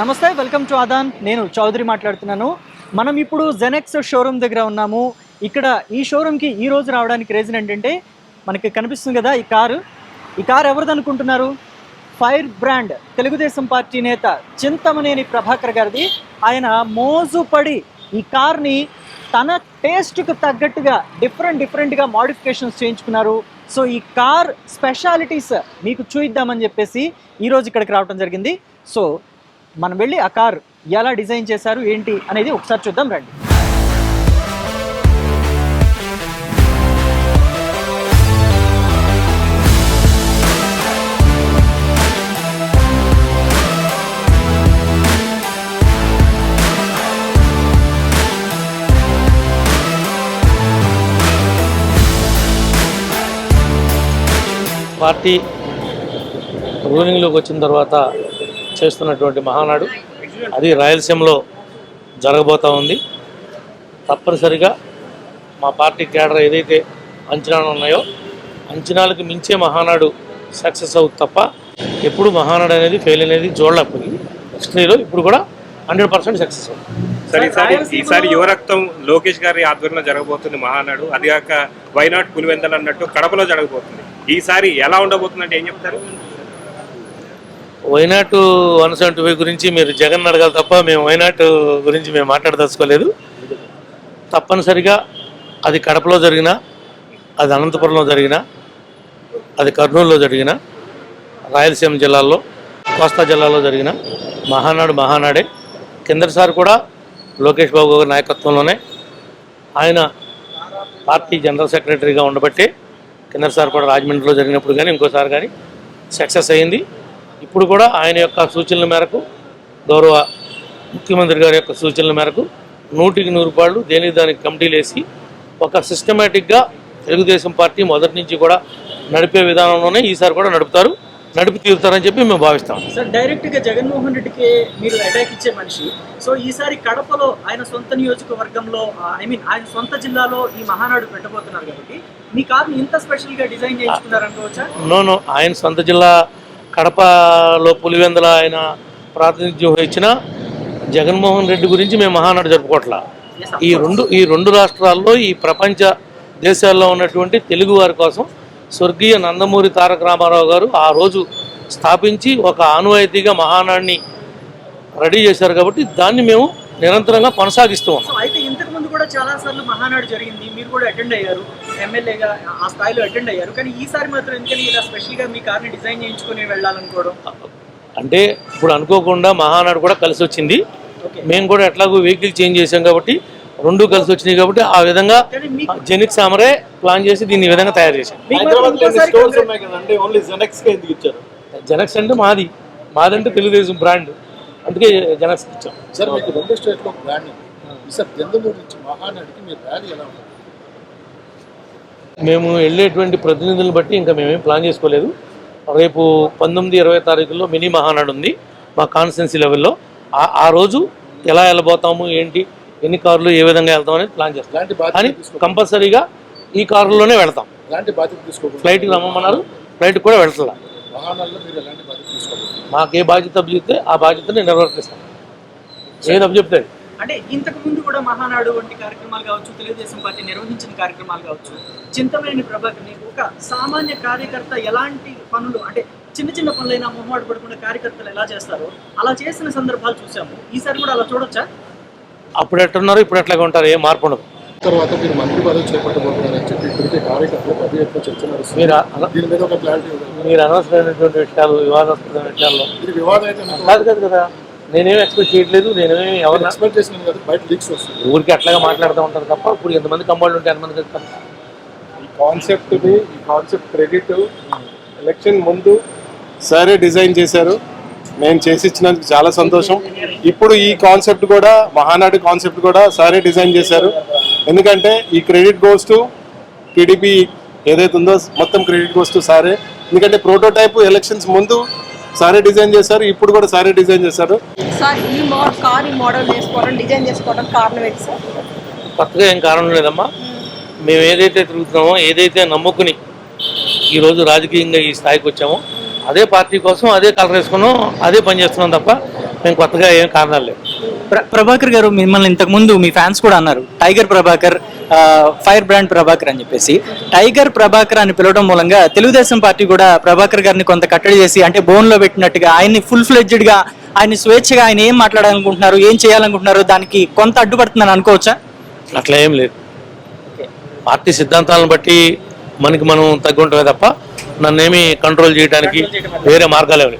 నమస్తే welcome to Aadan. నేను చౌదరి మాట్లాడుతున్నాను. మనం ఇప్పుడు జెనెక్స్ షోరూమ్ దగ్గర ఉన్నాము. ఇక్కడ ఈ షోరూమ్కి ఈ రోజు రావడానికి రీజన్ ఏంటంటే మనకి కనిపిస్తుంది కదా ఈ కారు. ఈ కారు ఎవరిది అనుకుంటున్నారు? ఫైర్ బ్రాండ్ తెలుగుదేశం పార్టీ నేత చింతమనేని ప్రభాకర్ గారిది. ఆయన మోజుపడి ఈ కార్ని తన టేస్ట్కు తగ్గట్టుగా డిఫరెంట్ డిఫరెంట్గా మాడిఫికేషన్స్ చేయించుకున్నారు. సో ఈ కార్ స్పెషాలిటీస్ మీకు చూయిద్దామని చెప్పేసి ఈరోజు ఇక్కడికి రావడం జరిగింది. సో మనం వెళ్ళి ఆ కార్ ఎలా డిజైన్ చేశారు ఏంటి అనేది ఒకసారి చూద్దాం రండి. పార్టీ రూలింగ్లోకి వచ్చిన తర్వాత చేస్తున్నటువంటి మహానాడు. అది రాయలసీమలో జరగబోతూ ఉంది. తప్పనిసరిగా మా పార్టీ కేడర్ ఏదైతే అంచనాలు ఉన్నాయో అంచనాలకు మించే మహానాడు సక్సెస్ అవుతుంది తప్ప ఎప్పుడు మహానాడు అనేది ఫెయిల్ అనేది చూడలేకపోయింది హిస్టరీలో ఇప్పుడు కూడా హండ్రెడ్ పర్సెంట్ సక్సెస్ అవుతుంది. సార్ ఈసారి ఈసారి యువరక్తం లోకేష్ గారి ఆధ్వర్యంలో జరగబోతుంది మహానాడు. అది కాక వైనాట్ పులివెందలు అన్నట్టు కడపలో జరగబోతుంది. ఈసారి ఎలా ఉండబోతుంది అంటే ఏం చెప్తారు? వైనాట్ వన్ సెవెంటీ ఫైవ్ గురించి మీరు జగన్ అడగాలి తప్ప మేము వైనాట్ గురించి మేము మాట్లాడదలుచుకోలేదు. తప్పనిసరిగా అది కడపలో జరిగిన అది అనంతపురంలో జరిగిన అది కర్నూలులో జరిగిన రాయలసీమ జిల్లాల్లో కోస్తా జిల్లాలో జరిగిన మహానాడు మహానాడే. కిందటిసారి కూడా లోకేష్ బాబు గారి నాయకత్వంలోనే ఆయన పార్టీ జనరల్ సెక్రటరీగా ఉండబట్టే కిందటిసారి కూడా రాజమండ్రిలో జరిగినప్పుడు కానీ ఇంకోసారి కానీ సక్సెస్ అయింది. ఇప్పుడు కూడా ఆయన యొక్క సూచనల మేరకు గౌరవ ముఖ్యమంత్రి గారి యొక్క సూచనల మేరకు నూటికి నూరు రూపాయలు దేనికి దానికి కమిటీలు వేసి ఒక సిస్టమేటిక్గా తెలుగుదేశం పార్టీ మొదటి నుంచి కూడా నడిపే విధానంలోనే ఈసారి కూడా నడుపుతారు. నడిపి తీరుతారని చెప్పి మేము భావిస్తాం. సార్ డైరెక్ట్గా జగన్మోహన్ రెడ్డికి మీరు అటాక్ ఇచ్చే మనిషి. సో ఈసారి కడపలో ఆయన సొంత నియోజకవర్గంలో ఐ మీన్ ఆయన సొంత జిల్లాలో ఈ మహానాడు పెట్టబోతున్నారు కాబట్టి మీ కార్ని ఇంత స్పెషల్గా డిజైన్ చేయించుకున్నారు అనుకోవచ్చా నో నో ఆయన సొంత జిల్లా కడపలో పులివెందుల ఆయన ప్రాతినిధ్యం వహించిన జగన్మోహన్ రెడ్డి గురించి మేము మహానాడు జరుపుకోవట్లా ఈ రెండు ఈ రెండు రాష్ట్రాల్లో ఈ ప్రపంచ దేశాల్లో ఉన్నటువంటి తెలుగు వారి కోసం స్వర్గీయ నందమూరి తారక రామారావు గారు ఆ రోజు స్థాపించి ఒక ఆనువాయితీగా మహానాడిని రెడీ చేశారు కాబట్టి దాన్ని మేము నిరంతరంగా కొనసాగిస్తూ ఉన్నాం. అయితే ఇంతకు ముందు కూడా చాలా సార్లు మహానాడు జరిగింది. మీరు కూడా అటెండ్ అయ్యారు. ఎమ్మెల్యేగా ఆ స్థాయిలో అటెండ్ అయ్యారు. కానీ ఈసారి మాత్రం ఎందుకని ఇలా స్పెషల్గా మీ కార్ని డిజైన్ చేయించుకుని వెళ్ళాలనుకోవడం? అంటే ఇప్పుడు అనుకోకుండా మహానాడు కూడా కలిసి వచ్చింది. ఓకే. మేము కూడా ఎట్లాగో వెహికల్ చేంజ్ చేసాం కాబట్టి రెండు కలిసి వచ్చినాయి కాబట్టి ఆ విధంగా జెనిక్ సామరే ప్లాన్ చేసి దీన్ని ఈ విధంగా తయారు చేశాం. ఓన్లీ జెనెక్స్కి ఎందుకు ఇచ్చారు? జనక్స్ అంటే మాది. మాదంటే తెలుగుదేశం బ్రాండ్ అందుకే జనక్స్ ఇచ్చాం. సార్ మీకు రెండు స్టేట్లో బ్రాండ్ ఉంది. సార్ జందమూరు నుంచి మహానాడికి మీరు ర్యాలీ ఎలా ఉంటుంది మేము వెళ్ళేటువంటి ప్రతినిధులను బట్టి ఇంకా మేమేం ప్లాన్ చేసుకోలేదు. రేపు పంతొమ్మిది ఇరవై తారీఖుల్లో మినీ మహానాడు ఉంది మా కాన్స్టిట్యున్సీ లెవెల్లో. ఆ- రోజు ఎలా వెళ్ళబోతాము ఏంటి ఎన్ని కార్లు ఏ విధంగా వెళ్తాం అనేది ప్లాన్ చేస్తాం. కానీ కంపల్సరీగా ఈ కారులోనే వెళ్తాం. ఫ్లైట్కి రమ్మన్నారు ఫ్లైట్ కూడా వెళ్తా వాహనాల్లో మీరు ఎలాంటి బాధ్యత తీసుకోకూడదు మాకు ఏ బాధ్యత అప్పచెప్తే ఆ బాధ్యతని నిర్వర్తిస్తాం. ఏది అప్పచెప్తే. అంటే ఇంతకు ముందు కూడా మహానాడు వంటి కార్యక్రమాలు కావచ్చు తెలుగుదేశం పార్టీ నిర్వహించిన కార్యక్రమాలు కావచ్చు చింతమనేని ప్రభాకర్ని ఒక సామాన్య కార్యకర్త ఎలాంటి పనులు అంటే చిన్న చిన్న పనులైనా మొహమాట పడకుండా కార్యకర్తలు ఎలా చేస్తారో అలా చేసిన సందర్భాలు చూసాము ఈసారి కూడా అలా చూడొచ్చా? అప్పుడు ఎట్టున్నారు ఇప్పుడు ఎట్లాగా ఉంటారు ఏ మార్పు ఉండదు. తర్వాత మీరు మంత్రి పదవి చేపట్టబోతున్నారని చెప్పి ఇప్పటికే కార్యకర్తలు పది ఎత్తున చర్చ నడుస్తుంది మీరు అన- దీని మీద ఒక క్లారిటీ ఇవ్వాలి మీరు అనవసరమైనటువంటి విషయాలు వివాదాస్పదమైన విషయాల్లో. ఇది వివాదం కాదు కాదు కదా. నేనేం ఎక్స్పెక్ట్ చేయట్లేదు నేనేమి ఎవరిని ఎక్స్పెక్ట్ చేసిన కదా బయట లీక్స్ వస్తుంది. ఊరికి అట్లాగా మాట్లాడుతూ ఉంటారు తప్ప ఇప్పుడు ఎంతమంది కంపౌండ్ ఉంటే ఎంతమంది ఈ కాన్సెప్ట్ ఈ కాన్సెప్ట్ క్రెడిట్ ఎలక్షన్ ముందు సరే డిజైన్ చేశారు. మేము చేసి ఇచ్చినందుకు చాలా సంతోషం. ఇప్పుడు ఈ కాన్సెప్ట్ కూడా మహానాడు కాన్సెప్ట్ కూడా సారే డిజైన్ చేశారు. ఎందుకంటే ఈ క్రెడిట్ గోస్ టు టీడీపీ ఏదైతే ఉందో మొత్తం క్రెడిట్ గోస్ టు సారే ఎందుకంటే ప్రోటోటైప్ ఎలక్షన్స్ ముందు సారే డిజైన్ చేశారు ఇప్పుడు కూడా సారే డిజైన్ చేశారు. సార్ ఈ మోడల్ కార్ ఈ మోడల్ చేసుకోవడం డిజైన్ చేసుకోవడం కారణం ఏంటి సార్? కొత్తగా ఏం కారణం లేదమ్మా. మేము ఏదైతే తిరుగుతున్నామో ఏదైతే నమ్ముకుని ఈరోజు రాజకీయంగా ఈ స్థాయికి వచ్చామో అదే పార్టీ కోసం అదే కలర్ వేసుకున్నాం అదే పని చేస్తున్నాం తప్ప మేము కొత్తగా ఏం కారణాలు లేవు. ప్ర- ప్రభాకర్ గారు మిమ్మల్ని ఇంతకు ముందు మీ ఫ్యాన్స్ కూడా అన్నారు tiger Prabhakar fire brand Prabhakar అని చెప్పేసి. టైగర్ ప్రభాకర్ అని పిలవడం మూలంగా తెలుగుదేశం పార్టీ కూడా ప్రభాకర్ గారిని కొంత కట్టడి చేసి అంటే బోన్లో పెట్టినట్టుగా ఆయన్ని ఫుల్ ఫ్లెడ్జ్డ్గా ఆయన స్వేచ్ఛగా ఆయన ఏం మాట్లాడాలనుకుంటున్నారు ఏం చేయాలనుకుంటున్నారు దానికి కొంత అడ్డుపడుతుందని అనుకోవచ్చా? అట్లా ఏం లేదు. పార్టీ సిద్ధాంతాలను బట్టి మనకి మనం తగ్గి ఉంటామే తప్ప నన్నేమి కంట్రోల్ చేయడానికి వేరే మార్గాలు ఏమి